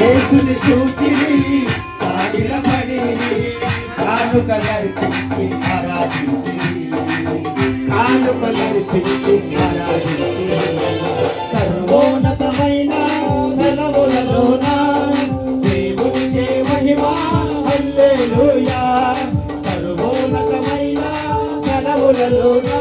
యేసుని చూచి సాగిల పడి కానుకలర్పించి ఆరాధించిరి కానుకలర్పించి ఆరాధించి. సర్వోన్నతమైన సెలవులలోన దేవునికే మహిమ హల్లెలూయా. సర్వోన్నతమైన సెలవులలోనా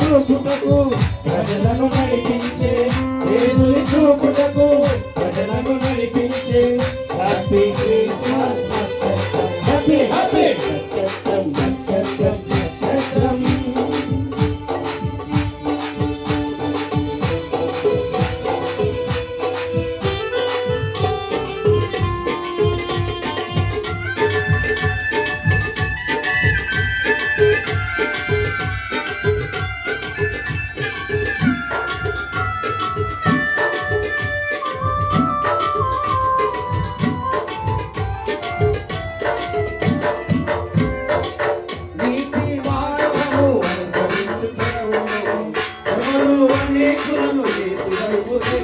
చూపుటకు ప్రజలను నడిపించే చూపుటకు ప్రజలను నడిపించే హ్యాపీ క్రిస్మస్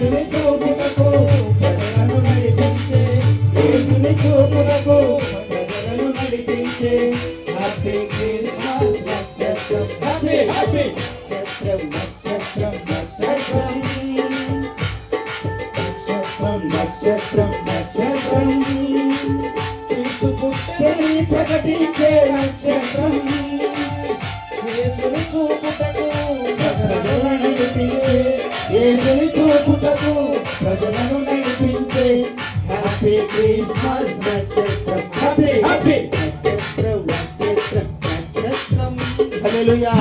యేసుని చూపుటకు ప్రజలను నడిపించే యేసుని చూపుటకు ప్రజలను నడిపించే. హ్యాపీ క్రిస్మస్ నక్షత్రం హ్యాపీ హ్యాపీ నక్షత్రం నక్షత్రం. నక్షత్రం నక్షత్రం నక్షత్రం. నక్షత్రం ప్రకటించే నక్షత్రం. యేసుని చూపుటకు ప్రజలను నడిపించే యేసుని చూపుటకు ప్రజలను నడిపించే హ్యాపీ క్రిస్మస్ నక్షత్రం హ్యాపీ హ్యాపీ నక్షత్రం నక్షత్రం నక్షత్రం. హల్లెలూయా